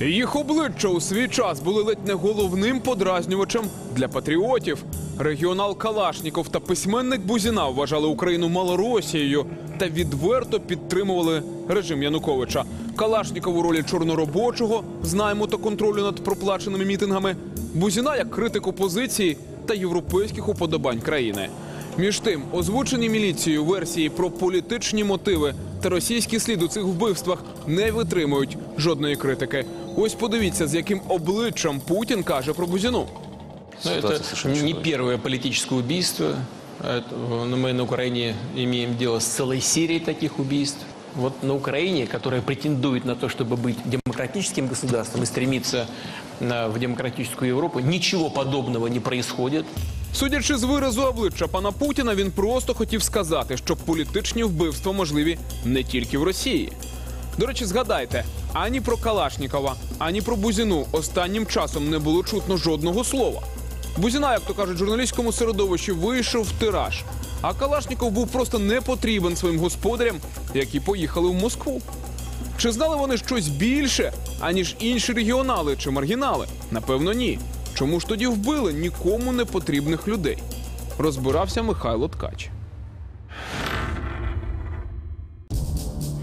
Їх обличчя у свій час були ледь не головним подразнювачем для патріотів. Регіонал Калашніков та письменник Бузіна вважали Україну малоросією та відверто підтримували режим Януковича. Калашніков у ролі чорноробочого з найму та контролю над проплаченими мітингами. Бузіна як критик опозиції та європейських уподобань країни. Між тим, озвучені міліцією версії про політичні мотиви та російський слід у цих вбивствах не витримують жодної критики. Ось подивіться, з яким обличчям Путін каже про Бузіну. Но Ситуация это совершенно не чудовищная. первое политическое убийство. Это, но мы на Украине имеем дело с целой серией таких убийств. Вот на Украине, которая претендует на то, чтобы быть демократическим государством и стремиться на- в демократическую Европу, ничего подобного не происходит. Судячи з виразу обличчя пана Путіна, він просто хотів сказати, що політичні вбивства можливі не тільки в Росії. До речі, згадайте, ані про Калашнікова, ані про Бузіну останнім часом не було чутно жодного слова. Бузіна, як то кажуть, журналістському середовищі вийшов в тираж. А Калашніков був просто не потрібен своїм господарям, які поїхали в Москву. Чи знали вони щось більше, аніж інші регіонали чи маргінали? Напевно, ні. Чому ж тоді вбили нікому не потрібних людей? Розбирався Михайло Ткач.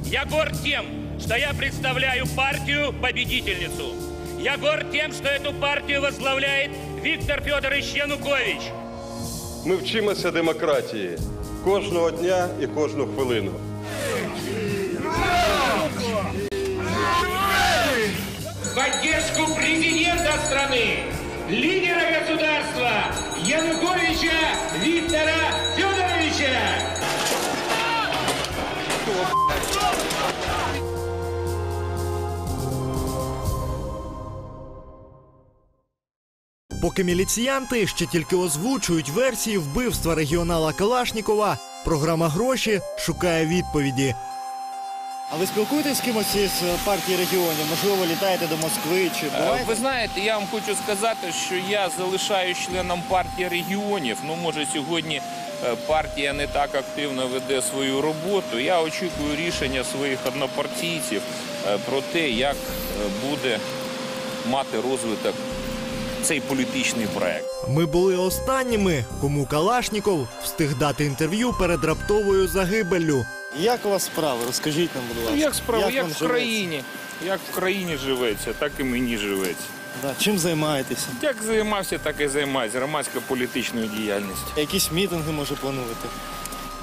Я горд тем, что я представляю партию-победительницу. Я горд тем, что эту партию возглавляет Виктор Федорович Янукович. Ми вчимося демократії кожного дня і кожну хвилину. В поддержку президента страны, лидера государства Януковича Виктора Федоровича. Поки міліціянти ще тільки озвучують версії вбивства регіонала Калашнікова, програма гроші шукає відповіді. А ви спілкуєтесь з кимось із партії регіонів? Можливо, літаєте до Москви чи Е, Ви знаєте, я вам хочу сказати, що я залишаюсь членом партії регіонів. Ну, може, сьогодні е, партія не так активно веде свою роботу. Я очікую рішення своїх однопартійців е, про те, як е, буде мати розвиток цей політичний проект. Ми були останніми, кому Калашніков встиг дати інтерв'ю перед раптовою загибеллю. Як у вас справи? Розкажіть нам, будь ласка. Ну, як справа, як, вам в країні. Як в країні живеться, так і мені живеться. Да. Чим займаєтеся? Як займався, так і займаюся. Громадська політичною діяльністю. Якісь мітинги може плануєте?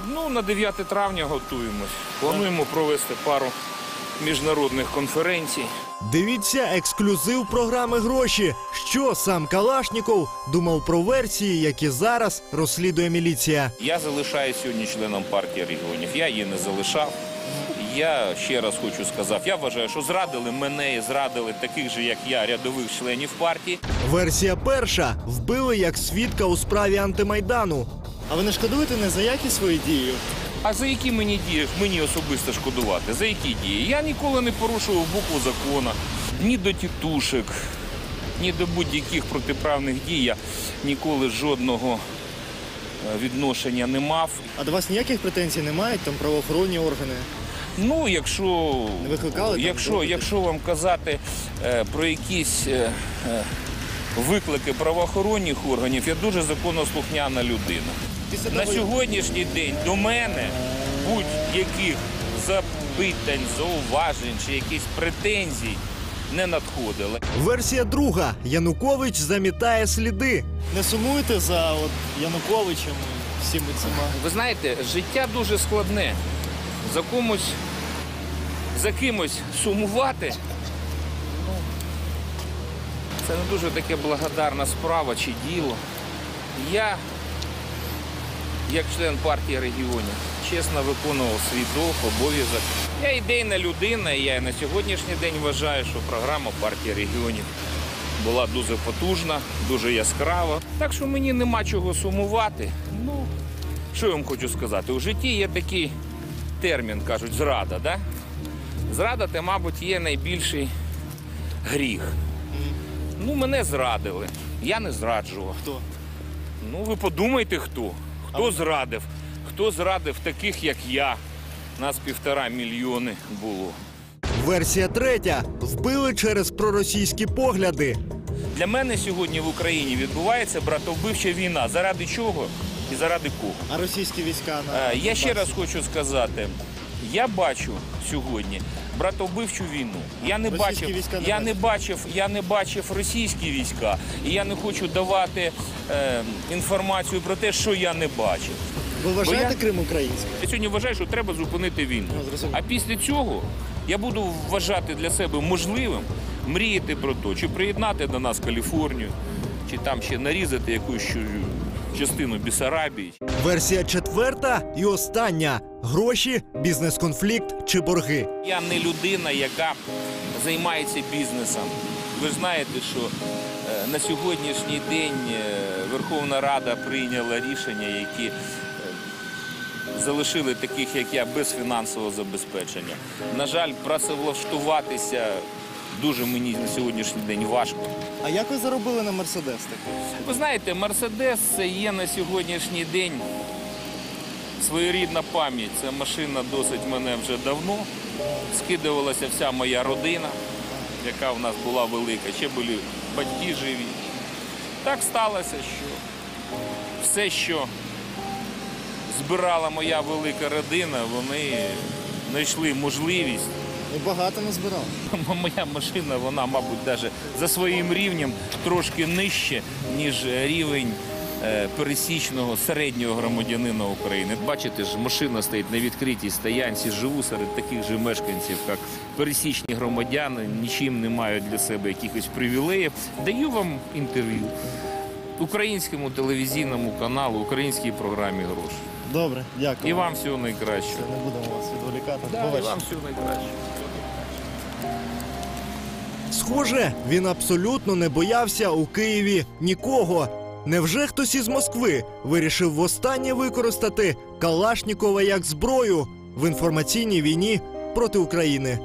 Ну, на 9 травня готуємось. Плануємо провести пару міжнародних конференцій. Дивіться ексклюзив програми гроші. Що сам Калашніков думав про версії, які зараз розслідує міліція. Я залишаюсь сьогодні членом партії регіонів. Я її не залишав. Я ще раз хочу сказати, я вважаю, що зрадили мене і зрадили таких же, як я, рядових членів партії. Версія перша вбили як свідка у справі антимайдану. А ви не шкодуєте не за які свої дії? А за які мені дії мені особисто шкодувати? За які дії? Я ніколи не порушував букву закону, ні до тітушек, ні до будь-яких протиправних дій. Я ніколи жодного е, відношення не мав. А до вас ніяких претензій не мають там правоохоронні органи? Ну, якщо, Не викликали там якщо, вам казати е, про якісь е, е, виклики правоохоронних органів, я дуже законослухняна людина. На сьогоднішній день до мене будь-яких запитань, зауважень чи якісь претензій не надходили. Версія друга. Янукович замітає сліди. Не сумуєте за от Януковичем і всіми цими? Ви знаєте, життя дуже складне. За комусь, за кимось сумувати. Ну, це не дуже таке благодарна справа чи діло. Я, як член партії регіонів, чесно виконував свій долг, обов'язок. Я ідейна людина, і я на сьогоднішній день вважаю, що програма партії регіонів була дуже потужна, дуже яскрава. Так що мені нема чого сумувати. Ну, що я вам хочу сказати? У житті є такий термін, кажуть, зрада. Да? Зрада це, мабуть, є найбільший гріх. Ну, мене зрадили. Я не зраджував. Хто? Ну, ви подумайте, хто. Хто зрадив? Хто зрадив таких, як я? Нас півтора мільйони було. Версія третя вбили через проросійські погляди. Для мене сьогодні в Україні відбувається братовбивча війна. Заради чого і заради кого? А російські війська Е, Я ще раз хочу сказати: я бачу сьогодні братовбивчу війну. Я не Російські бачив, війська не я не бачив, я не бачив російські війська, і я не хочу давати е, інформацію про те, що я не бачив. Ви вважаєте я- Крим українським? Я сьогодні вважаю, що треба зупинити війну. Ну. А після цього я буду вважати для себе можливим мріяти про те, чи приєднати до нас Каліфорнію, чи там ще нарізати якусь частину Бісарабії. Версія четверта і остання: гроші, бізнес-конфлікт чи борги. Я не людина, яка займається бізнесом. Ви ж знаєте, що е, на сьогоднішній день е, Верховна Рада прийняла рішення, які е, залишили таких, як я, без фінансового забезпечення. На жаль, працевлаштуватися дуже мені на сьогоднішній день важко. А як ви заробили на мерседес такий? Ви знаєте, Мерседес це є на сьогоднішній день своєрідна пам'ять. Ця машина досить мене вже давно. Скидувалася вся моя родина, яка в нас була велика. Ще були батьки живі. Так сталося, що все, що збирала моя велика родина, вони знайшли можливість І багато не збирав. Моя машина, вона, мабуть, навіть за своїм рівнем трошки нижче, ніж рівень е, пересічного середнього громадянина України. Бачите ж, машина стоїть на відкритій стоянці, живу серед таких же мешканців, як пересічні громадяни, нічим не мають для себе якихось привілеїв. Даю вам інтерв'ю українському телевізійному каналу, українській програмі гроші. Добре, дякую. І вам всього найкращого. не будемо вас відволікати. Да, і вам всього найкращого. Схоже, він абсолютно не боявся у Києві нікого. Невже хтось із Москви вирішив востаннє використати Калашнікова як зброю в інформаційній війні проти України?